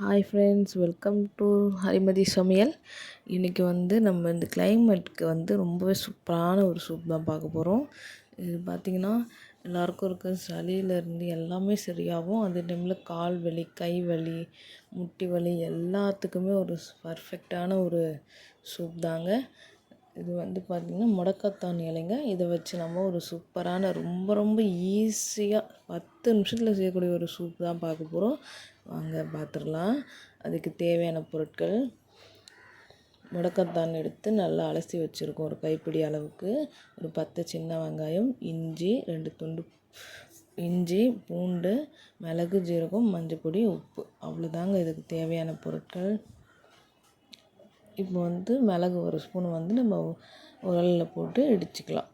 Hi friends welcome to Harimathi சமையல் இன்றைக்கி வந்து நம்ம இந்த கிளைமேட்டுக்கு வந்து ரொம்பவே சூப்பரான ஒரு சூப் தான் பார்க்க போகிறோம் இது பார்த்திங்கன்னா எல்லாருக்கும் இருக்க சளியிலேருந்து எல்லாமே சரியாகும். அதே டைமில் கால் வலி கை வலி முட்டி வலி எல்லாத்துக்குமே ஒரு பர்ஃபெக்டான ஒரு சூப் தாங்க. இது வந்து பார்த்திங்கன்னா முடக்கத்தான் இலைங்க. இதை வச்சு நம்ம ஒரு சூப்பரான ரொம்ப ரொம்ப ஈஸியாக பத்து நிமிஷத்தில் செய்யக்கூடிய ஒரு சூப் தான் பார்க்க போகிறோம் வாங்க பார்த்துடலாம் அதுக்கு தேவையான பொருட்கள். முடக்கத்தான் எடுத்து நல்லா அலசி வச்சுருக்கோம் ஒரு கைப்பிடி அளவுக்கு. ஒரு பத்து சின்ன வெங்காயம் இஞ்சி ரெண்டு துண்டு இஞ்சி பூண்டு மிளகு ஜீரகம் மஞ்சள் பொடி உப்பு. அவ்வளோதாங்க இதுக்கு தேவையான பொருட்கள். இப்போ வந்து மிளகு ஒரு ஸ்பூன் வந்து நம்ம உரலில் போட்டு இடிச்சிக்கலாம்.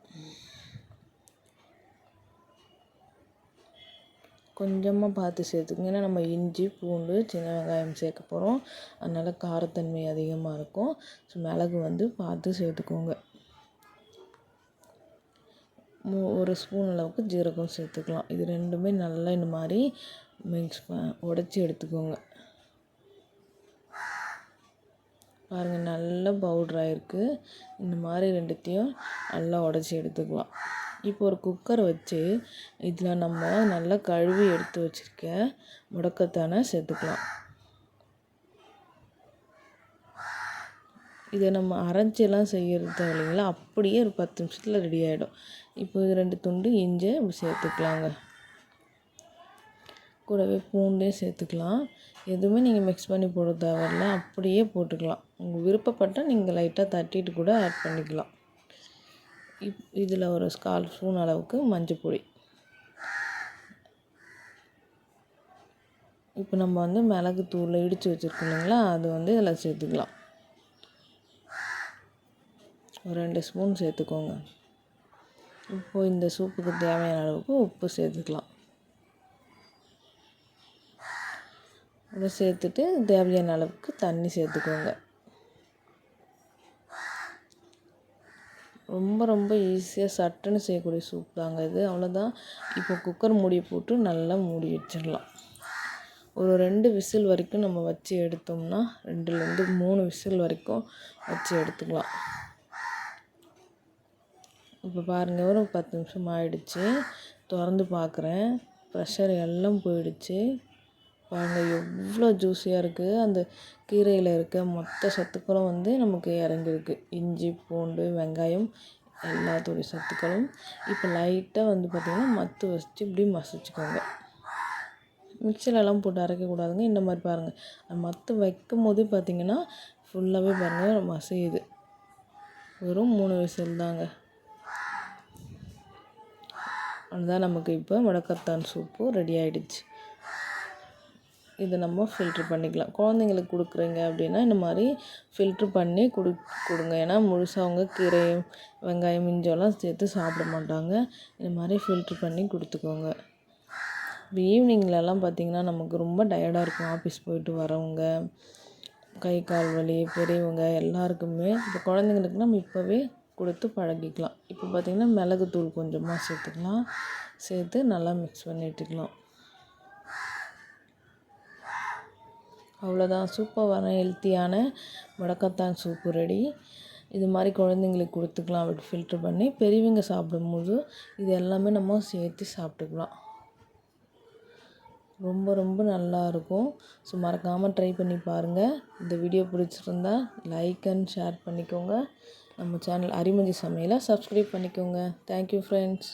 கொஞ்சமாக பார்த்து சேர்த்துக்கோங்க. ஏன்னா நம்ம இஞ்சி பூண்டு சின்ன வெங்காயம் சேர்க்க போகிறோம் அதனால் காரத்தன்மை அதிகமாக இருக்கும். ஸோ மிளகு வந்து பார்த்து சேர்த்துக்கோங்க. ஒரு ஸ்பூன் அளவுக்கு ஜீரகம் சேர்த்துக்கலாம். இது ரெண்டுமே நல்லா இந்த மாதிரி மிக்ஸ் ப உடச்சி எடுத்துக்கோங்க. பாருங்கள் நல்ல பவுட்ராகிருக்கு இந்த மாதிரி ரெண்டுத்தையும் நல்லா உடச்சி எடுத்துக்கலாம். இப்போ ஒரு குக்கர் வச்சு இதில் நம்ம நல்லா கழுவி எடுத்து வச்சுருக்க முடக்கத்தானை சேர்த்துக்கலாம். இதை நம்ம அரைச்செல்லாம் செய்கிறது இல்லைங்களா? அப்படியே ஒரு பத்து நிமிஷத்தில் ரெடி ஆகிடும் இப்போ இது ரெண்டு துண்டு இஞ்சி சேர்த்துக்கலாங்க. கூடவே பூண்டே சேர்த்துக்கலாம். எதுவுமே நீங்கள் மிக்ஸ் பண்ணி போட தேவையில்ல. அப்படியே போட்டுக்கலாம். உங்கள் விருப்பப்பட்டால் நீங்கள் லைட்டாக தட்டிட்டு கூட ஆட் பண்ணிக்கலாம். இப் இதில் ஒரு கால் ஸ்பூன் அளவுக்கு மஞ்சப்பொடி. இப்போ நம்ம வந்து மிளகு தூளில் இடித்து வச்சுருக்கோம் இல்லைங்களா அது வந்து இதில் சேர்த்துக்கலாம். ஒரு ரெண்டு ஸ்பூன் சேர்த்துக்கோங்க. இப்போது இந்த சூப்புக்கு தேவையான அளவுக்கு உப்பு சேர்த்துக்கலாம். அதை சேர்த்துட்டு தேவையான அளவுக்கு தண்ணி சேர்த்துக்கோங்க. ரொம்ப ரொம்ப ஈஸியாக சட்டுன்னு செய்யக்கூடிய சூப் தாங்க இது. அவ்வளோதான் இப்போ குக்கர் மூடி போட்டு நல்லா மூடி வச்சிடலாம். ஒரு ரெண்டு விசில் வரைக்கும் நம்ம வச்சு எடுத்தோம்னா ரெண்டுலேருந்து மூணு விசில் வரைக்கும் வச்சு எடுத்துக்கலாம். இப்போ பாருங்கள் ஒரு பத்து நிமிஷம் ஆயிடுச்சு. திறந்து பார்க்குறேன் ப்ரெஷர் எல்லாம் போயிடுச்சு. பாருங்கள் எவ்வளோ ஜூஸியாக இருக்குது அந்த கீரையில் இருக்க மொத்த சத்துக்களும் வந்து நமக்கு இறங்கிருக்கு இஞ்சி பூண்டு வெங்காயம் எல்லாத்தோடைய சத்துக்களும். இப்போ லைட்டாக வந்து பார்த்திங்கன்னா மத்து வச்சு இப்படி மசிச்சுக்கோங்க. மிக்சிலெலாம் போட்டு அரைக்கக்கூடாதுங்க இந்த மாதிரி பாருங்கள் மத்து வைக்கும் போது பார்த்திங்கன்னா ஃபுல்லாகவே பாருங்கள் மசியுது. வெறும் மூணு விசில் தாங்க. அதுதான் நமக்கு இப்போ முடக்கத்தான் சூப்பு ரெடி ஆகிடுச்சு இதை நம்ம ஃபில்ட்ரு பண்ணிக்கலாம். குழந்தைங்களுக்கு கொடுக்குறீங்க அப்படின்னா இந்த மாதிரி ஃபில்ட்ரு பண்ணி கொடு கொடுங்க. ஏன்னா முழுசாக அவங்க கீரை வெங்காயம் மிஞ்சோலாம் சேர்த்து சாப்பிட மாட்டாங்க. இந்த மாதிரி ஃபில்ட்ரு பண்ணி கொடுத்துக்கோங்க. இப்போ ஈவினிங்லலாம் பார்த்திங்கன்னா நமக்கு ரொம்ப டயர்டாக இருக்கும். ஆஃபீஸ் போயிட்டு வரவங்க கை கால் வலி பெரியவங்க எல்லாருக்குமே இப்போ குழந்தைங்களுக்கு நம்ம இப்போவே கொடுத்து பழகிக்கலாம். இப்போ பார்த்திங்கன்னா மிளகுத்தூள் கொஞ்சமாக சேர்த்துக்கலாம். சேர்த்து நல்லா மிக்ஸ் பண்ணிட்டுக்கலாம். அவ்வளோதான். சூப்பரான ஹெல்த்தியான முடக்கத்தான் சூப்பு ரெடி இது மாதிரி குழந்தைங்களுக்கு கொடுத்துக்கலாம். அப்படி ஃபில்ட்ரு பண்ணி பெரியவங்க சாப்பிடும்போது இது எல்லாமே நம்ம சேர்த்து சாப்பிட்டுக்கலாம். ரொம்ப ரொம்ப நல்லாயிருக்கும் ஸோ மறக்காமல் ட்ரை பண்ணி பாருங்கள் இந்த வீடியோ பிடிச்சிருந்தா லைக் அண்ட் ஷேர் பண்ணிக்கோங்க. நம்ம சேனல் அரிமதி சமையலை சப்ஸ்கிரைப் பண்ணிக்கோங்க. Thank you friends